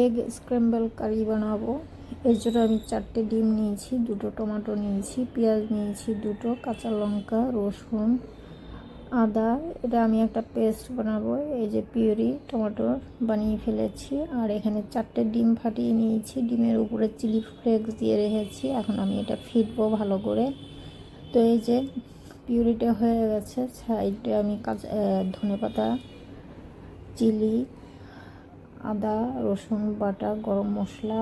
Egg scramble কারি বানাবো। এর জন্য আমি চারটে ডিম নিয়েছি, দুটো টমেটো নিয়েছি, পেঁয়াজ নিয়েছি, দুটো কাঁচা লঙ্কা, রসুন, আদা। এটা আমি একটা পেস্ট বানাবো, এই যে পিউরি টমেটো বানিয়ে ফেলেছি। আর এখানে চারটে ডিম ফাটিয়ে নিয়েছি, ডিমের উপরে চিলি ফ্লেক্স দিয়ে রেখেছি। এখন আমি এটা ফিটবো ভালো করে। তো এই যে পিউরিটা হয়ে গেছে, সাইডে আমি কাঁচা ধনে পাতা চিলি আদা, রসুন বাটা, গরম মশলা।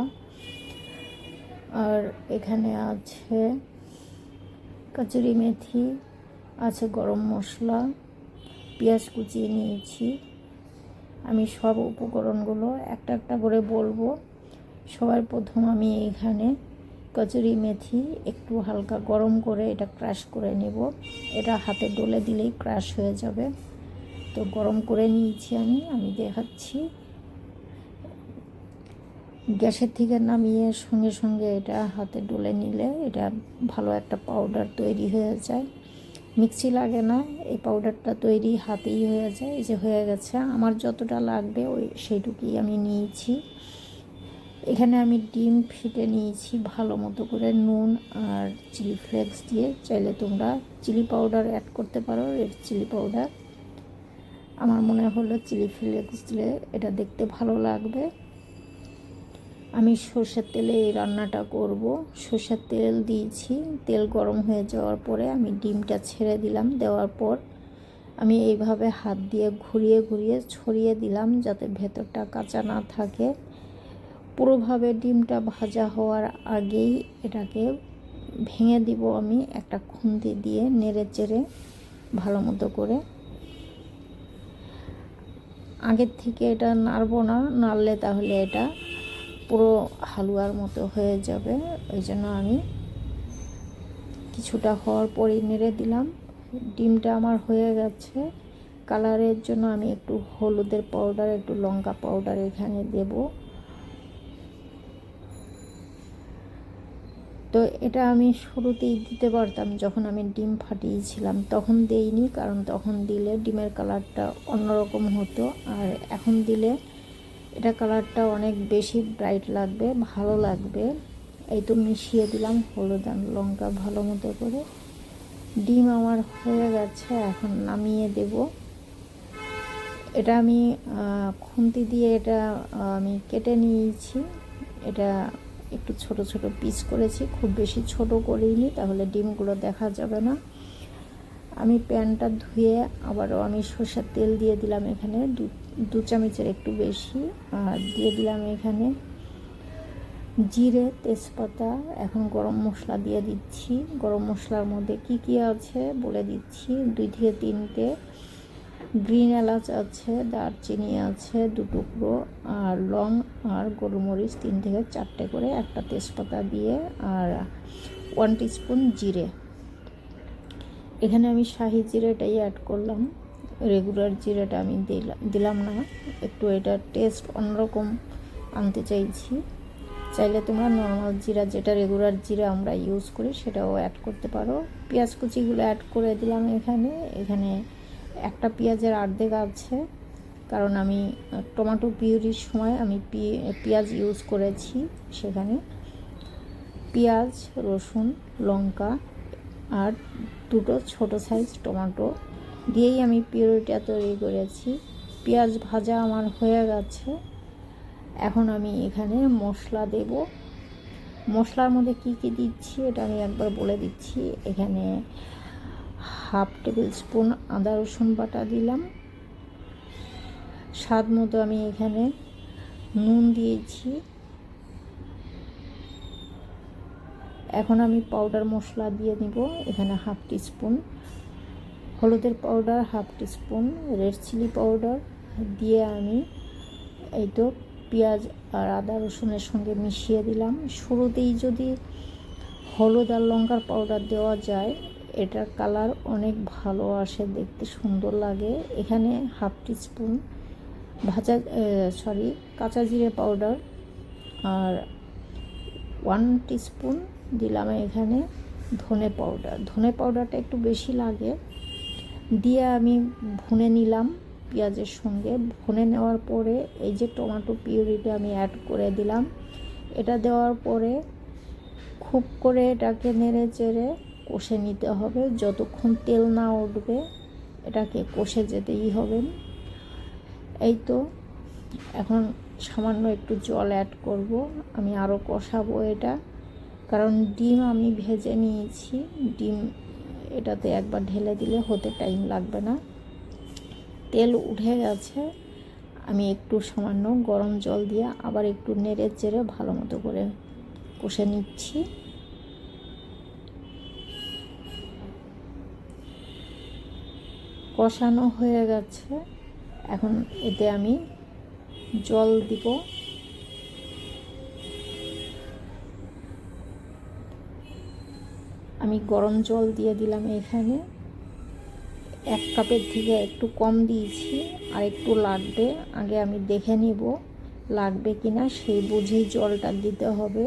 আর এখানে আছে কাচুরি মেথি, আছে গরম মশলা। পেঁয়াজ কুচিয়ে নিয়েছি। আমি সব উপকরণগুলো একটা একটা করে বলব। সবার প্রথম আমি এখানে কচুরি মেথি একটু হালকা গরম করে এটা ক্রাশ করে নেব। এটা হাতে ডলে দিলেই ক্রাশ হয়ে যাবে। তো গরম করে নিয়েছি আমি আমি দেখাচ্ছি। গ্যাসের থেকে নামিয়ে সঙ্গে সঙ্গে এটা হাতে ডলে নিলে এটা ভালো একটা পাউডার তৈরি হয়ে যায়। মিক্সি লাগে না, এই পাউডারটা তৈরি হাতেই হয়ে যায়। এই যে হয়ে গেছে, আমার যতটা লাগবে ওই সেইটুকুই আমি নিয়েছি। এখানে আমি ডিম ফিটে নিয়েছি ভালো মতো করে, নুন আর চিলি ফ্লেক্স দিয়ে। চাইলে তোমরা চিলি পাউডার অ্যাড করতে পারো রেড চিলি পাউডার আমার মনে হলো চিলি ফ্লেক্স দিলে এটা দেখতে ভালো লাগবে। আমি সর্ষের তেলে এই রান্নাটা করব। সর্ষের তেল দিয়েছি। তেল গরম হয়ে যাওয়ার পরে আমি ডিমটা ছেড়ে দিলাম। দেওয়ার পর আমি এইভাবে হাত দিয়ে ঘুরিয়ে ঘুরিয়ে ছড়িয়ে দিলাম যাতে ভেতরটা কাঁচা না থাকে। পুরোভাবে ডিমটা ভাজা হওয়ার আগেই এটাকে ভেঙে দিব আমি একটা খুন্তি দিয়ে নেড়ে চেড়ে ভালো মতো করে। আগের থেকে এটা নাড়বো না, নাড়লে তাহলে এটা পুরো হালুয়ার মতো হয়ে যাবে। ওই জন্য আমি কিছুটা হওয়ার পরে নেড়ে দিলাম। ডিমটা আমার হয়ে গেছে। কালারের জন্য আমি একটু হলুদের পাউডার একটু লঙ্কা পাউডার এখানে দেব। তো এটা আমি শুরুতেই দিতে পারতাম, যখন আমি ডিম ফাটিয়েছিলাম। তখন দেইনি, কারণ তখন দিলে ডিমের কালারটা অন্যরকম হতো। আর এখন দিলে এটা কালারটা অনেক বেশি ব্রাইট লাগবে, ভালো লাগবে। এই তো মিশিয়ে দিলাম হলুদ আর লঙ্কা ভালো মতো করে। ডিম আমার হয়ে গেছে, এখন নামিয়ে দেব। এটা আমি খুন্তি দিয়ে এটা আমি কেটে নিয়েছি। এটা একটু ছোট ছোট পিস করেছি, খুব বেশি ছোট করিনি, তাহলে ডিমগুলো দেখা যাবে না। আমি প্যানটা ধুয়ে আবারও আমি সর্ষের তেল দিয়ে দিলাম এখানে, দু দু চামচের একটু বেশি। আর দিয়ে দিলাম এখানে জিরে, তেজপাতা, এখন গরম মশলা দিয়ে দিচ্ছি। গরম মশলার মধ্যে কি কি আছে বলে দিচ্ছি। দুই থেকে তিনটে গ্রিন এলাচ আছে, দারচিনি আছে, দু টুকরো, আর লং আর গোলমরিচ তিন থেকে চারটে করে, একটা তেজপাতা দিয়ে, আর ওয়ান টিস্পুন জিরে। এখানে আমি শাহি জিরেটাই অ্যাড করলাম। রেগুলার জিরাটা আমি দিলাম দিলাম না। একটু এটা টেস্ট অন্যরকম আনতে চাইছি। চাইলে তোমরা নর্মাল জিরা, যেটা রেগুলার জিরা আমরা ইউজ করি, সেটাও অ্যাড করতে পারো। পেঁয়াজ কুচিগুলো অ্যাড করে দিলাম এখানে। এখানে একটা পেঁয়াজের আর্ধেক আছে। কারণ আমি টমেটো পিউরির সময় আমি পেঁয়াজ ইউজ করেছি সেখানে। পেঁয়াজ, রসুন, লঙ্কা আর দুটো ছোট সাইজ টমেটো দিয়েই আমি পিউরিটা তৈরি করেছি। পেঁয়াজ ভাজা আমার হয়ে গেছে। এখন আমি এখানে মশলা দেব। মশলার মধ্যে কি কি দিচ্ছি এটা আমি একবার বলে দিচ্ছি। এখানে হাফ টেবিল স্পুন আদা রসুন বাটা দিলাম। স্বাদ মতো আমি এখানে নুন দিয়েছি। এখন আমি পাউডার মশলা দিয়ে নিব এখানে হাফ টিস্পুন হলুদের powder half teaspoon red chilli powder দিয়ে আমি এই তো পেঁয়াজ আর আদা রসুনের সঙ্গে মিশিয়ে দিলাম। শুরুতেই যদি হলুদ আর লঙ্কার পাউডার দেওয়া যায়, এটার কালার অনেক ভালো আসে, দেখতে সুন্দর লাগে। এখানে হাফ টিস্পুন ভাজা সরি কাঁচা জিরে পাউডার আর ওয়ান টিস্পুন দিলাম এখানে ধনে পাউডার ধনে পাউডারটা একটু বেশি লাগে। দিয়ে আমি ভুনে নিলাম পেঁয়াজের সঙ্গে। ভুনে নেওয়ার পরে এই যে টমেটো পিউরিটা আমি অ্যাড করে দিলাম, এটা দেওয়ার পরে খুব করে এটাকে নেড়ে চেড়ে কষে নিতে হবে। যতক্ষণ তেল না উঠবে, এটাকে কষে যেতেই হবে। এই তো, এখন সামান্য একটু জল অ্যাড করব। আমি আরও কষাবো এটা। কারণ ডিম আমি ভেজে নিয়েছি। ডিম এটাতে একবার ঢেলে দিলে হতে টাইম লাগবে না। তেল উঠে গেছে। আমি একটু সামান্য গরম জল দিয়ে আবার একটু নেড়ে চেড়ে ভালো মতো করে কষে নিচ্ছি। কষানো হয়ে গেছে। এখন এতে আমি জল দিব। আমি গরম জল দিয়ে দিলাম এখানে। এক কাপের থেকে একটু কম দিয়েছি আর একটু লাগবে। আগে আমি দেখে নিব লাগবে কি না সেই বুঝেই জলটা দিতে হবে।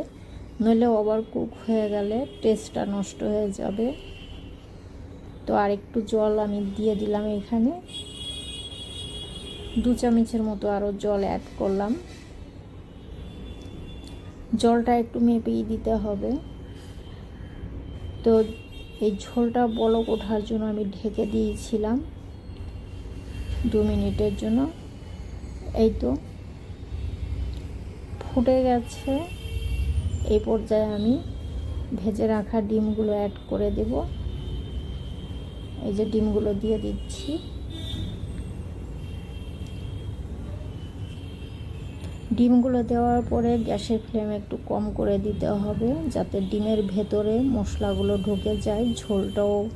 নইলে ওভার কুক হয়ে গেলে টেস্টটা নষ্ট হয়ে যাবে। তো আর একটু জল আমি দিয়ে দিলাম এখানে। দু চামচের মতো আরও জল অ্যাড করলাম। জলটা একটু মেপেই দিতে হবে। তো এই ঝোলটা বলক ওঠার জন্য আমি ঢেকে দিয়েছিলাম দু মিনিটের জন্য। এই তো ফুটে গেছে। এই পর্যায়ে আমি ভেজে রাখা ডিমগুলো অ্যাড করে দেব। এই যে ডিমগুলো দিয়ে দিচ্ছি। ডিমগুলো দেওয়ার পরে গ্যাসের ফ্লেম একটু কম করে দিতে হবে যাতে ডিমের ভেতরে মশলাগুলো ঢুকে যায়, ঝোলটাও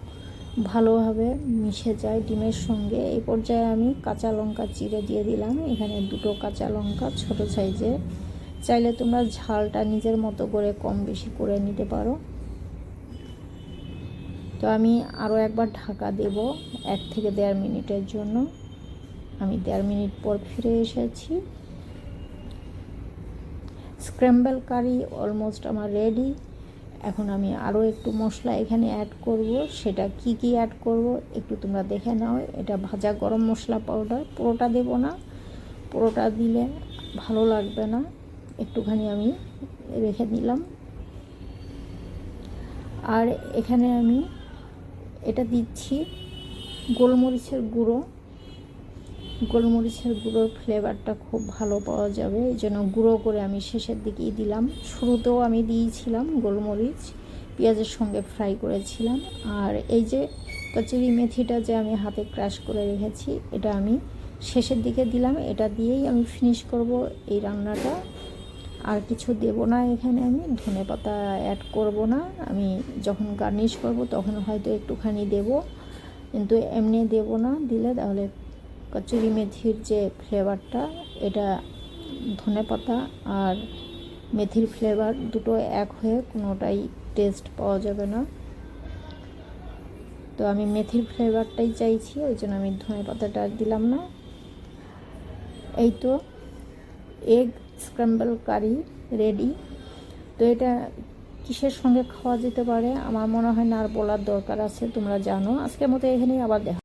ভালোভাবে মিশে যায় ডিমের সঙ্গে। এই পর্যায়ে আমি কাঁচা লঙ্কা চিড়ে দিয়ে দিলাম। এখানে দুটো কাঁচা লঙ্কা, ছোট সাইজের। চাইলে তোমরা ঝালটা নিজের মতো করে কম বেশি করে নিতে পারো। তো আমি আরও একবার ঢাকা দেব এক থেকে দেড় মিনিটের জন্য। আমি দেড় মিনিট পর ফিরে এসেছি। স্ক্র্যাম্বল কারি অলমোস্ট আমার রেডি এখন আমি আরও একটু মশলা এখানে অ্যাড করব। সেটা কি কি অ্যাড করব? একটু তোমরা দেখে নাও। এটা ভাজা গরম মশলা পাউডার পুরোটা দেব না। পুরোটা দিলে ভালো লাগবে না। একটুখানি আমি রেখে দিলাম। আর এখানে আমি এটা দিচ্ছি গোলমরিচের গুঁড়ো। গোলমরিচের গুঁড়োর ফ্লেভারটা খুব ভালো পাওয়া যাবে। এই জন্য গুঁড়ো করে আমি শেষের দিকেই দিলাম। শুরুতেও আমি দিয়েছিলাম গোলমরিচ, পেঁয়াজের সঙ্গে ফ্রাই করেছিলাম। আর এই যে কচুরি মেথিটা যে আমি হাতে ক্রাশ করে রেখেছি, এটা আমি শেষের দিকে দিলাম। এটা দিয়েই আমি ফিনিশ করব এই রান্নাটা। আর কিছু দেব না এখানে আমি, ধনে পাতা অ্যাড করব না। আমি যখন গার্নিশ করব তখন হয়তো একটুখানি দেব, কিন্তু এমনি দেব না। দিলে তাহলে কচুরি মেথির যে ফ্লেভারটা, এটা ধনে পাতা আর মেথির ফ্লেভার দুটো এক হয়ে কোনোটাই টেস্ট পাওয়া যাবে না। তো আমি মেথির ফ্লেভারটাই চাইছি, ওই জন্য আমি ধনে পাতাটা দিলাম না। এই তো এগ স্ক্রাম্বল কারি রেডি তো এটা কিসের সঙ্গে খাওয়া যেতে পারে? আমার মনে হয় না আর বলার দরকার আছে, তোমরা জানো। আজকের মতো এখানেই আবার দেখা